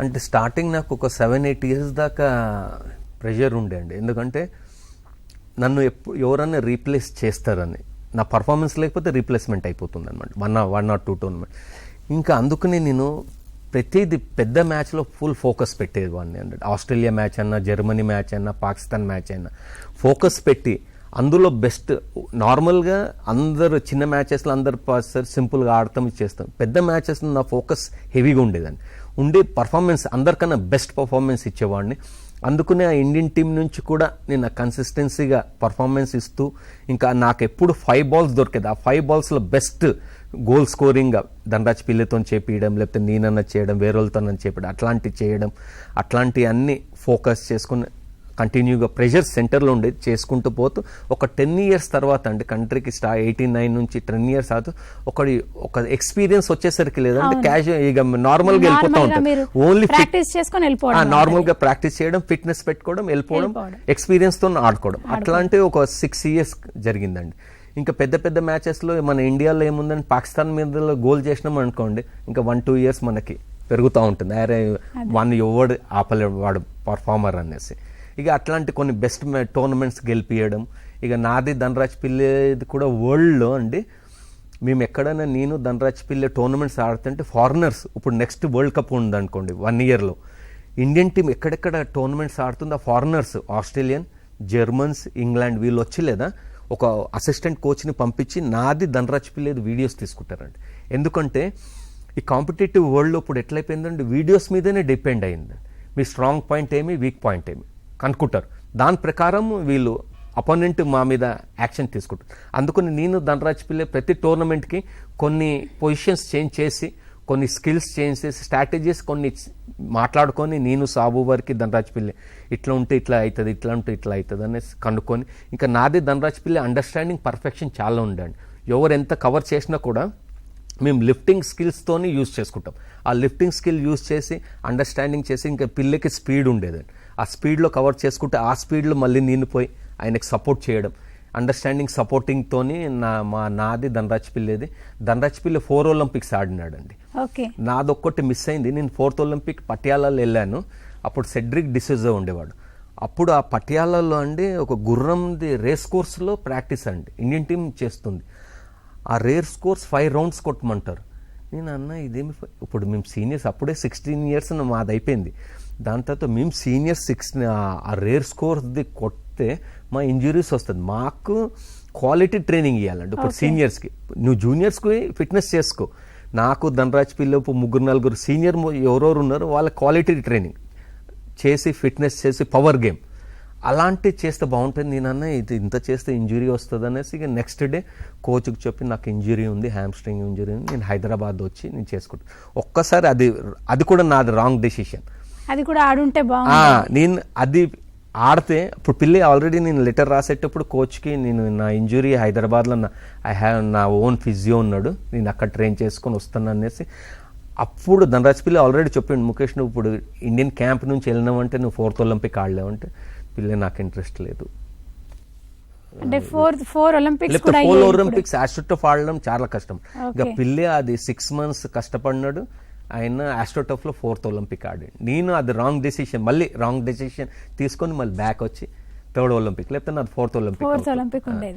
అంటే స్టార్టింగ్ నాకు ఒక సెవెన్ ఎయిట్ ఇయర్స్ దాకా ప్రెషర్ ఉండే అండి. ఎందుకంటే నన్ను ఎప్పుడు ఎవరన్నా రీప్లేస్ చేస్తారని. నా పర్ఫార్మెన్స్ లేకపోతే రీప్లేస్మెంట్ అయిపోతుంది అనమాట one one or two tournament ఇంకా అందుకని నేను ప్రతిది పెద్ద మ్యాచ్లో ఫుల్ ఫోకస్ పెట్టేవాడిని అంటే ఆస్ట్రేలియా మ్యాచ్ అన్నా జర్మనీ మ్యాచ్ అన్నా పాకిస్తాన్ మ్యాచ్ అయినా ఫోకస్ పెట్టి అందులో బెస్ట్ నార్మల్గా అందరు చిన్న మ్యాచెస్లో అందరు పాస్తారు సింపుల్గా ఆడతాం చేస్తాం. పెద్ద మ్యాచెస్లో నా ఫోకస్ హెవీగా ఉండేదండి. ఉండే పర్ఫార్మెన్స్ అందరికన్నా బెస్ట్ పర్ఫార్మెన్స్ ఇచ్చేవాడిని. అందుకనే ఆ ఇండియన్ టీం నుంచి కూడా నేను కన్సిస్టెన్సీగా పర్ఫార్మెన్స్ ఇస్తూ ఇంకా నాకు ఎప్పుడు ఫైవ్ బాల్స్ దొరికేది. ఆ ఫైవ్ బాల్స్లో బెస్ట్ గోల్ స్కోరింగ్ ధనరాజ్ పిల్లితో చేపించడం లేకపోతే నేనన్నా చేయడం వేరే వాళ్ళతోనన్నా చేపించడం అట్లాంటివి చేయడం అట్లాంటి అన్నీ ఫోకస్ చేసుకుని కంటిన్యూగా ప్రెషర్ సెంటర్లో ఉండి చేసుకుంటూ పోతూ ఒక టెన్ ఇయర్స్ తర్వాత అంటే కంట్రీకి స్టా ఎయిటీ నైన్ నుంచి టెన్ ఇయర్స్ తర్వాత ఒకటి ఒక ఎక్స్పీరియన్స్ వచ్చేసరికి లేదంటే క్యాజువల్ ఇక నార్మల్గా వెళ్ళిపోతూ Normal గా ఉంటాం మీరు ఓన్లీ practice చేసుకొని వెళ్ళిపోవడం నార్మల్గా ప్రాక్టీస్ చేయడం ఫిట్నెస్ పెట్టుకోవడం వెళ్ళిపోవడం వెళ్ళిపోవడం. ఎక్స్పీరియన్స్తో ఆడుకోవడం. అట్లాంటి ఒక సిక్స్ ఇయర్స్ జరిగిందండి. ఇంకా పెద్ద పెద్ద మ్యాచెస్లో మన ఇండియాలో ఏముందంటే పాకిస్తాన్ మీద గోల్ చేసినాం అనుకోండి ఇంకా వన్ టూ ఇయర్స్ మనకి పెరుగుతూ ఉంటుంది. అరే వన్ ఎవడు ఆపలేడు వాడు పర్ఫార్మర్ అనేసి. ఇక అట్లాంటి కొన్ని బెస్ట్ టోర్నమెంట్స్ గెలిపియడం. ఇక నాది ధనరాజ్ పిల్లేది కూడా వరల్డ్లో అండి. మేము ఎక్కడైనా నేను ధనరాజ్ పిల్లే టోర్నమెంట్స్ ఆడుతుంటే ఫారినర్స్ ఇప్పుడు నెక్స్ట్ వరల్డ్ కప్ ఉందనుకోండి వన్ ఇయర్లో. ఇండియన్ టీం ఎక్కడెక్కడ టోర్నమెంట్స్ ఆడుతుందో ఫారినర్స్ ఆస్ట్రేలియన్ జర్మన్స్ ఇంగ్లాండ్ వీళ్ళు వచ్చి లేదా ఒక అసిస్టెంట్ కోచ్ని పంపించి నాది ధనరాజ్ పిల్లేది వీడియోస్ తీసుకుంటారండి. ఎందుకంటే ఈ కాంపిటేటివ్ వరల్డ్లో ఇప్పుడు ఎట్లయిపోయిందంటే వీడియోస్ మీదనే డిపెండ్ అయింది. మీ స్ట్రాంగ్ పాయింట్ ఏమి వీక్ పాయింట్ ఏమి. కనుక్కుంటారు. దాని ప్రకారం వీళ్ళు అపోనెంట్ మా మీద యాక్షన్ తీసుకుంటారు. అందుకని నేను ధనరాజ్ పిల్లే ప్రతి టోర్నమెంట్కి కొన్ని పొజిషన్స్ చేంజ్ చేసి కొన్ని స్కిల్స్ చేంజ్ చేసి స్ట్రాటజీస్ కొన్ని మాట్లాడుకొని నేను సాబు వారికి ధనరాజ్ పిల్లే ఇట్లా ఉంటే ఇట్లా అవుతుంది ఇట్లా ఉంటే ఇట్లా అవుతుంది అనేసి కనుక్కొని ఇంకా నాది ధనరాజ్ పిల్లే అండర్స్టాండింగ్ పర్ఫెక్షన్ చాలా ఉండండి. ఎవరు ఎంత కవర్ చేసినా కూడా మేము లిఫ్టింగ్ స్కిల్స్తోని యూజ్ చేసుకుంటాం. ఆ లిఫ్టింగ్ స్కిల్ యూజ్ చేసి అండర్స్టాండింగ్ చేసి ఇంకా పిల్లకి స్పీడ్ ఉండేదండి. ఆ స్పీడ్లో కవర్ చేసుకుంటే ఆ స్పీడ్లో మళ్ళీ నేను పోయి ఆయనకి సపోర్ట్ చేయడం. అండర్స్టాండింగ్ సపోర్టింగ్తోని నా మా నాది ధనరాజ్ పిల్లేది. ధనరాజ్ పిల్ల ఫోర్ ఒలింపిక్స్ ఆడినాడండి. ఓకే. నాదొక్కటి మిస్ అయింది. నేను ఫోర్త్ ఒలింపిక్ పటియాలలో వెళ్ళాను. అప్పుడు సెడ్రిక్ డిసోజా ఉండేవాడు. అప్పుడు ఆ పటియాలలో అండి ఒక గుర్రంది రేస్ కోర్స్లో ప్రాక్టీస్ అండి. ఇండియన్ టీం చేస్తుంది. ఆ రేర్ కోర్స్ ఫైవ్ రౌండ్స్ కొట్టమంటారు. నేను అన్న ఇదేమి ఇప్పుడు మేము సీనియర్స్ అప్పుడే సిక్స్టీన్ ఇయర్స్ మాది అయిపోయింది దాని తర్వాత మేము సీనియర్స్ సిక్స్ ఆ రేర్ స్కోర్స్ది కొడితే మా ఇంజురీస్ వస్తుంది. మాకు క్వాలిటీ ట్రైనింగ్ ఇవ్వాలండి. ఇప్పుడు సీనియర్స్కి నువ్వు జూనియర్స్కి ఫిట్నెస్ చేసుకో. నాకు ధనరాజ్ పిల్లపు ముగ్గురు నలుగురు సీనియర్ ఎవరెవరు ఉన్నారో వాళ్ళ క్వాలిటీ ట్రైనింగ్. చేసి ఫిట్నెస్ చేసి పవర్ గేమ్. అలాంటి చేస్తే బాగుంటుంది నేను అన్న ఇది ఇంత చేస్తే ఇంజురీ వస్తుంది అనేసి ఇక నెక్స్ట్ డే కోచ్కి చెప్పి నాకు ఇంజురీ ఉంది హ్యామ్స్ట్రింగ్ ఇంజురీ ఉంది నేను హైదరాబాద్ వచ్చి నేను చేసుకుంటాను ఒక్కసారి అది అది కూడా నాది రాంగ్ డెసిషన్ అది కూడా ఆడుంటే బాగుంది నేను అది ఆడితే ఇప్పుడు పిల్లి ఆల్రెడీ నేను లెటర్ రాసేటప్పుడు కోచ్కి నేను నా ఇంజురీ హైదరాబాద్లో నా ఐ హ్యావ్ నా ఓన్ ఫిజియో ఉన్నాడు నేను అక్కడ ట్రైన్ చేసుకొని వస్తాను అనేసి అప్పుడు ధనరాజ్ పిల్లి ఆల్రెడీ చెప్పిండు ముఖేష్ నువ్వు ఇప్పుడు ఇండియన్ క్యాంప్ నుంచి వెళ్ళినావంటే నువ్వు ఫోర్త్ ఒలింపిక్ ఆడలేవంటే పిల్లి నాకు ఇంట్రెస్ట్ లేదు అంటే four four Olympics four. Olympics astroturf ఆడడం చాలా కష్టం ఇక. పిల్లి అది సిక్స్ మంత్స్ కష్టపడినాడు ఆయన ఆస్ట్రోటఫ్లో ఫోర్త్ ఒలింపిక్ ఆడి నేను అది రాంగ్ డెసిషన్ మళ్ళీ రాంగ్ డెసిషన్ తీసుకొని మళ్ళీ బ్యాక్ వచ్చి థర్డ్ ఒలింపిక్ లేకపోతే నాది ఫోర్త్ ఒలింపిక్ ఫోర్త్ ఒలింపిక్ ఉండేది.